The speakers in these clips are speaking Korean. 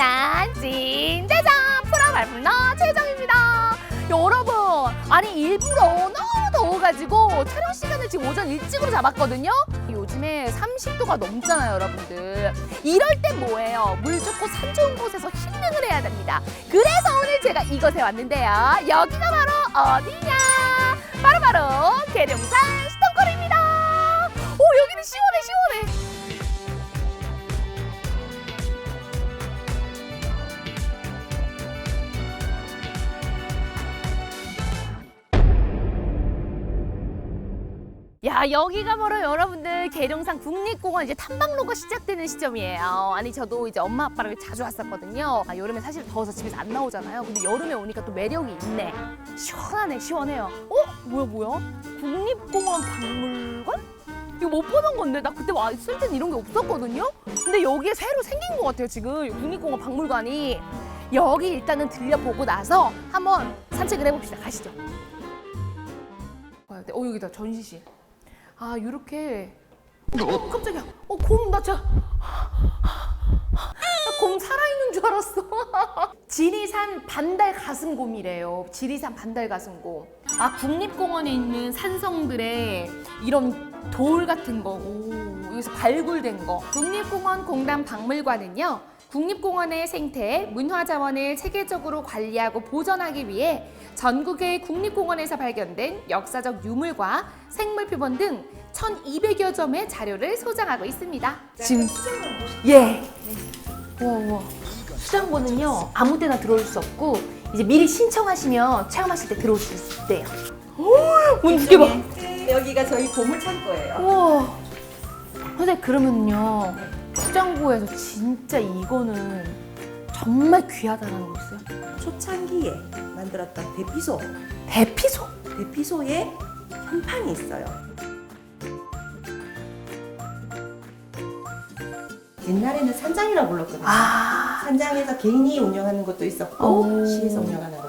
난 진짜자 프로 발품너 최정입니다. 여러분, 아니 일부러 너무 더워가지고 촬영 시간을 지금 오전 일찍으로 잡았거든요. 요즘에 30도가 넘잖아요, 여러분들. 이럴 때 뭐예요? 물 좋고 산 좋은 곳에서 힐링을 해야 됩니다. 그래서 오늘 제가 이곳에 왔는데요. 여기가 바로 어디냐? 바로바로 계룡산 야 여기가 바로 여러분들 계룡산 국립공원 이제 탐방로가 시작되는 시점이에요. 아니 저도 이제 엄마 아빠랑 자주 왔었거든요. 아, 여름에 사실 더워서 집에서 안 나오잖아요. 근데 여름에 오니까 또 매력이 있네. 시원하네 시원해요. 어 뭐야 뭐야? 국립공원 박물관? 이거 못 보던 건데 나 그때 왔을 땐 이런 게 없었거든요. 근데 여기에 새로 생긴 것 같아요 지금 국립공원 박물관이. 여기 일단은 들려보고 나서 한번 산책을 해봅시다. 가시죠. 어 여기다 전시실. 아 이렇게. 어 깜짝이야. 어곰나 진짜. 나곰 살아있는 줄 알았어. 지리산 반달 가슴곰이래요. 지리산 반달 가슴곰. 아 국립공원에 있는 산성들의 이런 돌 같은 거. 오, 여기서 발굴된 거. 국립공원 공단 박물관은요 국립공원의 생태, 문화 자원을 체계적으로 관리하고 보존하기 위해 전국의 국립공원에서 발견된 역사적 유물과 생물 표본 등 1200여 점의 자료를 소장하고 있습니다. 지금 예. 우와 우와. 수장고는요 아무 때나 들어올 수 없고 이제 미리 신청하시면 체험하실 때 들어올 수 있대요. 오, 이게 봐. 여기가 저희 보물 창고예요. 우와. 근데 그러면요 수장고에서 진짜 이거는 정말 귀하다라는 거 있어요? 초창기에 만들었던 대피소, 대피소? 대피소에 현판이 있어요. 옛날에는 산장이라고 불렀거든요. 아. 산장에서 개인이 운영하는 것도 있었고 오. 시에서 운영하는 것도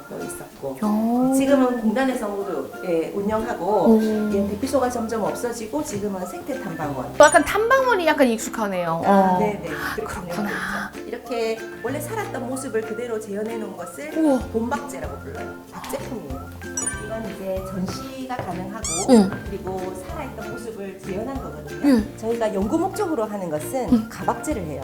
있었고 야. 지금은 공단에서 모두 예, 운영하고 오. 예, 대피소가 점점 없어지고 지금은 생태 탐방원 약간 탐방원이 약간 익숙하네요. 아, 어. 네네. 그렇게 그렇구나. 운영하고 있죠. 이렇게 원래 살았던 모습을 그대로 재현해 놓은 것을 우와. 봄박제라고 불러요. 박제품이에요. 이건 이제 전시가 가능하고 응. 그리고 살아있던 모습을 재현한 거거든요. 응. 저희가 연구 목적으로 하는 것은 가박제를 해요.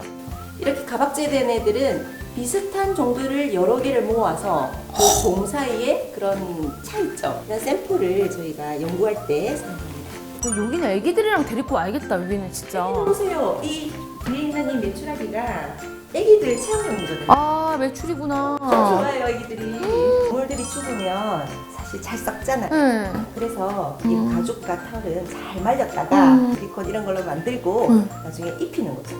이렇게 가박제된 애들은 비슷한 종들을 여러 개를 모아서 그종 사이에 그런 차이점, 이런 샘플을 저희가 연구할 때 사용합니다. 여기는 애기들이랑 데리고 와야겠다. 여기는 진짜. 보세요. 이이 메추라기가 애기들 체험용이거든요. 아 매출이구나. 좋아요, 애기들이. 동물들이 죽으면 사실 잘 썩잖아요. 응. 그래서 음. 이 가죽과 털은 잘 말렸다가 음. 실리콘 이런 걸로 만들고 음. 나중에 입히는 거죠.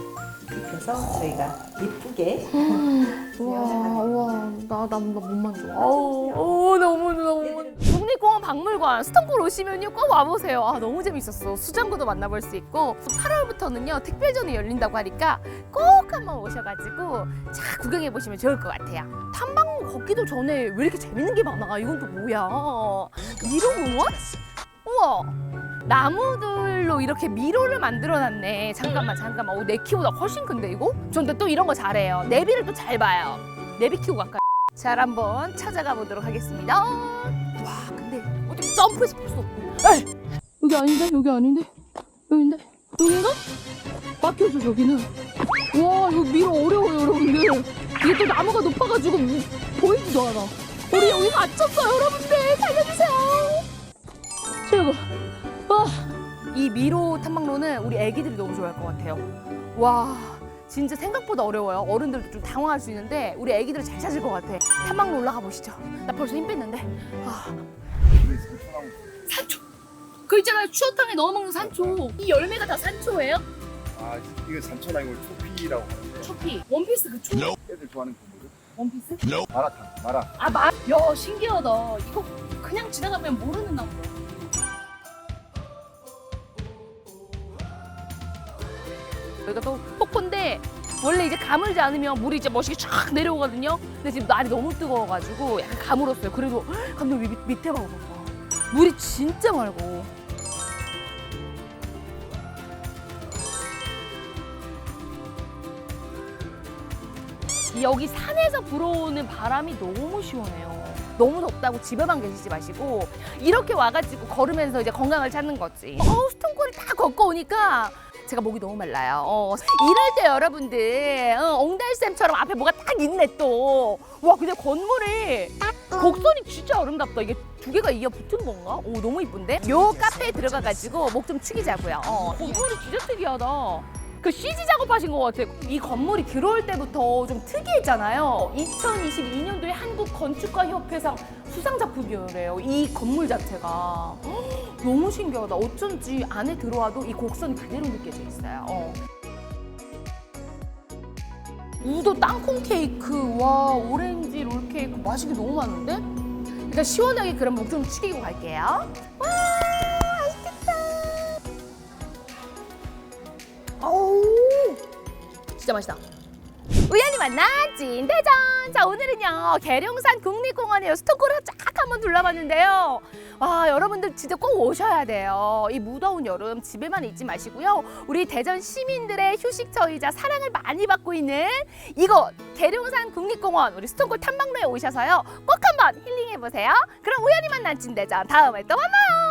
입혀서 저희가 예쁘게 우와 우와 나나못 만져. 아우 어, 너무 너무. 국립공원 박물관 스톤골 오시면요 꼭 와보세요. 아 너무 재밌었어. 수장고도 만나볼 수 있고 8월부터는요 특별전이 열린다고 하니까 꼭 한번 오셔가지고 자 구경해 보시면 좋을 것 같아요. 탐방 걷기도 전에 왜 이렇게 재밌는 게 많아? 이건 또 뭐야? 미로공원? 우와. 나무들로 이렇게 미로를 만들어놨네. 잠깐만, 잠깐만. 오, 내 키보다 훨씬 큰데 이거? 전또 이런 거 잘해요. 내비를 또 잘 봐요. 내비 키고 갈까요? 잘 한번 찾아가 보도록 하겠습니다. 와, 근데 어떻게 점프해서 없고. 에이! 여기 아닌데? 여기 아닌데? 여긴데? 여긴가? 막혀서 저기는. 와, 이거 미로 어려워요, 여러분들. 이게 또 나무가 높아가지고 무- 보이지도 않아. 우리 여기 갇혔어, 여러분들. 살려주세요. 최고. 와. 이 미로 탐방로는 우리 애기들이 너무 좋아할 것 같아요. 와, 진짜 생각보다 어려워요. 어른들도 좀 당황할 수 있는데 우리 애기들 잘 찾을 것 같아. 탐방로 올라가 보시죠. 나 벌써 힘 뺐는데. 아. 산초. 그 있잖아요. 추어탕에 넣어 먹는 산초. 이 열매가 다 산초예요? 아 이거 산천 아니고 초피라고 하는데 초피. 원피스 그 초. 애들 좋아하는? 원피스? 마라탕 마라 아, 마. 야, 신기하다. 이거 그냥 지나가면 모르는 나무야. 여기가 또 폭포인데 원래 이제 가물지 않으면 물이 이제 멋있게 쫙 내려오거든요. 근데 지금 날이 너무 뜨거워가지고 약간 가물었어요. 그래도 감독 밑, 밑에 봐봐. 물이 진짜 맑고. 여기 산에서 불어오는 바람이 너무 시원해요. 너무 덥다고 집에만 계시지 마시고 이렇게 와가지고 걸으면서 이제 건강을 찾는 거지. 어 스톤콜을 다 걷고 오니까 제가 목이 너무 말라요. 어, 이럴 때 여러분들 어, 옹달샘처럼 앞에 뭐가 딱 있네 또. 와 근데 건물이 곡선이 진짜 아름답다. 이게 두 개가 이어 붙은 건가? 오 너무 이쁜데? 요 카페에 들어가가지고 목좀 축이자고요. 어, 건물이 진짜 특이하다. 그 CG 작업하신 것 같아요. 이 건물이 들어올 때부터 좀 특이했잖아요. 2022년도에 한국 건축가 협회상 수상 작품이래요. 이 건물 자체가 헉, 너무 신기하다. 어쩐지 안에 들어와도 이 곡선이 그대로 느껴져 있어요. 어. 우도 땅콩 케이크, 와 오렌지 롤 케이크 맛있게 너무 많은데? 일단 시원하게 그럼 목좀 축이고 갈게요. 와 아우 진짜 맛있다. 우연히 만난 찐대전. 자 오늘은요 계룡산 국립공원에 스토커를 쫙 한번 둘러봤는데요. 와 여러분들 진짜 꼭 오셔야 돼요. 이 무더운 여름 집에만 있지 마시고요. 우리 대전 시민들의 휴식처이자 사랑을 많이 받고 있는 이곳 계룡산 국립공원 우리 스톤골 탐방로에 오셔서요 꼭 한번 힐링해 보세요. 그럼 우연히 만난 찐대전 다음에 또 만나요.